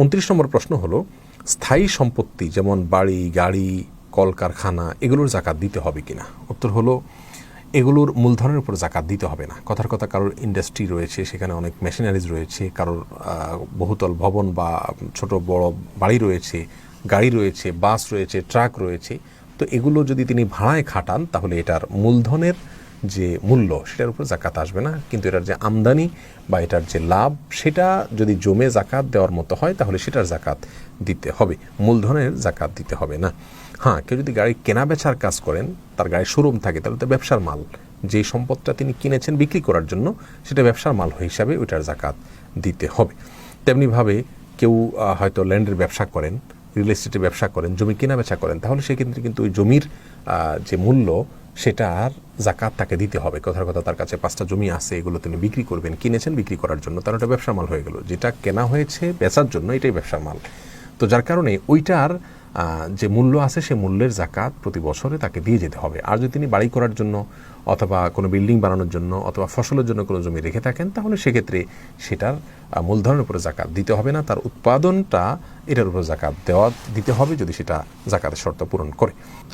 উনত্রিশ নম্বর প্রশ্ন হলো, স্থায়ী সম্পত্তি যেমন বাড়ি, গাড়ি, কলকারখানা, এগুলোর জাকাত দিতে হবে কিনা? উত্তর হলো, এগুলোর মূলধনের উপর জাকাত দিতে হবে না। কথার কথা কারোর ইন্ডাস্ট্রি রয়েছে, সেখানে অনেক মেশিনারিজ রয়েছে, কারোর বহুতল ভবন বা ছোট বড় বাড়ি রয়েছে, গাড়ি রয়েছে বাস রয়েছে ট্রাক রয়েছে। তো এগুলো যদি তিনি ভাড়ায় খাটান, তাহলে এটার মূলধনের যে মূল্য, সেটার উপর জাকাত আসবে না। কিন্তু এটার যে আমদানি বা এটার যে লাভ, সেটা যদি জমে জাকাত দেওয়ার মতো হয়, তাহলে সেটার জাকাত দিতে হবে। মূলধনের জাকাত দিতে হবে না। হ্যাঁ কেউ যদি গাড়ি কেনা বেচার কাজ করেন, তার গাড়ির শোরুম থাকে, তাহলে তো ব্যবসার মাল। যে সম্পদটা তিনি কিনেছেন বিক্রি করার জন্য, সেটা ব্যবসার মাল হিসাবে ওইটার জাকাত দিতে হবে। তেমনিভাবে কেউ হয়তো ল্যান্ডের ব্যবসা করেন, রিয়েল এস্টেটের ব্যবসা করেন, জমি কেনা বেচা করেন, তাহলে সেক্ষেত্রে কিন্তু ওই জমির যে মূল্য সেটার জাকাত তাকে দিতে হবে। কথার কথা তার কাছে পাঁচটা জমি আছে, এগুলো তিনি বিক্রি করবেন, কিনেছেন, বিক্রি করার জন্য। তার ওটা ব্যবসার মাল হয়ে গেল। যেটা কেনা হয়েছে বেচার জন্য, এটাই ব্যবসার মাল। তো যার কারণে ওইটার যে মূল্য আছে, সে মূল্যের জাকাত প্রতি বছরে তাকে দিয়ে যেতে হবে। আর যদি তিনি বাড়ি করার জন্য অথবা কোনো বিল্ডিং বানানোর জন্য অথবা ফসলের জন্য কোনো জমি রেখে থাকেন, তাহলে সেক্ষেত্রে সেটার মূলধনের উপরে জাকাত দিতে হবে না। তার উৎপাদনটা এটার উপর জাকাত দেওয়া দিতে হবে যদি সেটা জাকাতের শর্ত পূরণ করে।